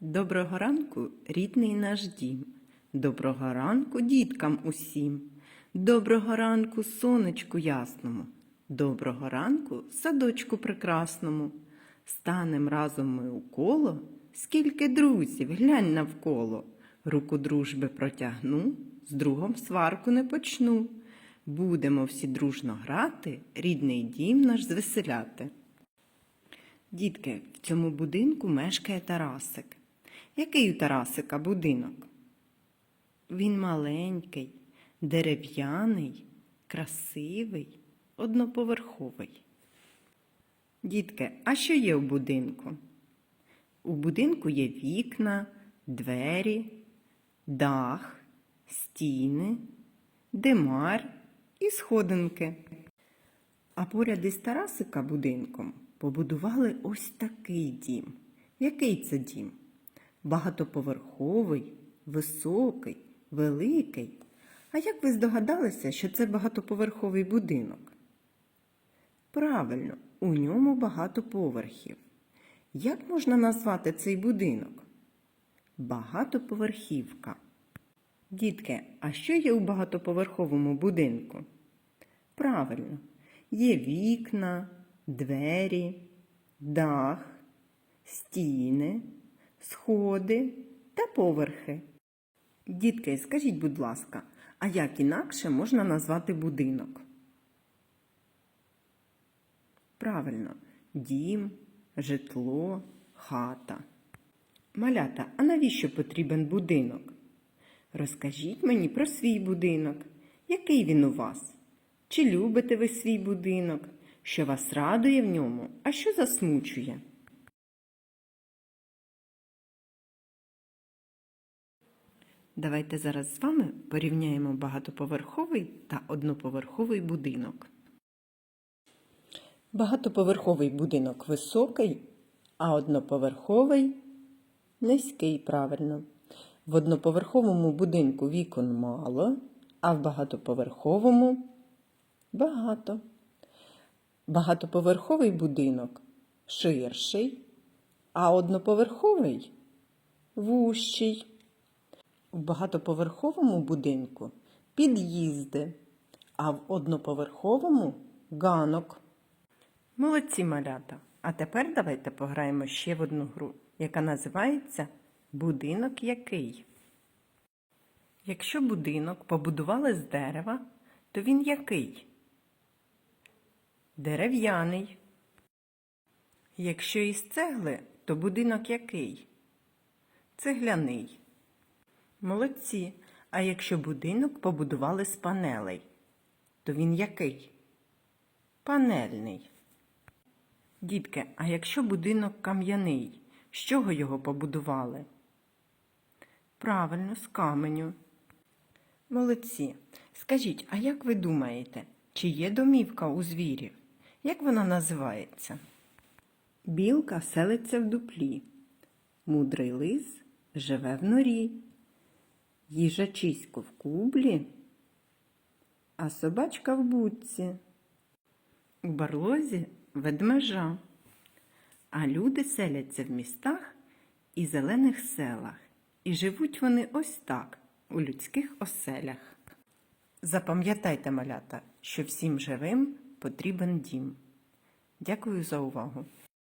Доброго ранку, рідний наш дім. Доброго ранку діткам усім. Доброго ранку, сонечку ясному. Доброго ранку, садочку прекрасному. Станем разом ми у коло, скільки друзів, глянь навколо. Руку дружби протягну, з другом сварку не почну. Будемо всі дружно грати, рідний дім наш звеселяти. Дітки, в цьому будинку мешкає Тарасик. Який у Тарасика будинок? Він маленький, дерев'яний, красивий, одноповерховий. Дітки, а що є у будинку? У будинку є вікна, двері, дах, стіни, димар і сходинки. А поряд із Тарасика будинком побудували ось такий дім. Який це дім? Багатоповерховий, високий, великий. А як ви здогадалися, що це багатоповерховий будинок? Правильно, у ньому багато поверхів. Як можна назвати цей будинок? Багатоповерхівка. Дітки, а що є у багатоповерховому будинку? Правильно, є вікна, двері, дах, стіни, сходи та поверхи. Дітки, скажіть, будь ласка, а як інакше можна назвати будинок? Правильно, дім, житло, хата. Малята, а навіщо потрібен будинок? Розкажіть мені про свій будинок. Який він у вас? Чи любите ви свій будинок? Що вас радує в ньому, а що засмучує? Давайте зараз з вами порівняємо багатоповерховий та одноповерховий будинок. Багатоповерховий будинок високий, а одноповерховий низький, правильно. В одноповерховому будинку вікон мало, а в багатоповерховому багато. Багатоповерховий будинок ширший, а одноповерховий вущий. В багатоповерховому будинку під'їзди, а в одноповерховому ганок. Молодці малята. А тепер давайте пограємо ще в одну гру, яка називається Будинок який. Якщо будинок побудували з дерева, то він який? Дерев'яний. Якщо із цегли, то будинок який? Цегляний. Молодці. А якщо будинок побудували з панелей, то він який? Панельний. Дітки, а якщо будинок кам'яний, з чого його побудували? Правильно, з каменю. Молодці. Скажіть, а як ви думаєте, чи є домівка у звірів? Як вона називається? Білка селиться в дуплі. Мудрий лис живе в норі. Їжачисько в кублі, а собачка в будці. У барлозі ведмежа, а люди селяться в містах і зелених селах, і живуть вони ось так у людських оселях. Запам'ятайте, малята, що всім живим потрібен дім. Дякую за увагу!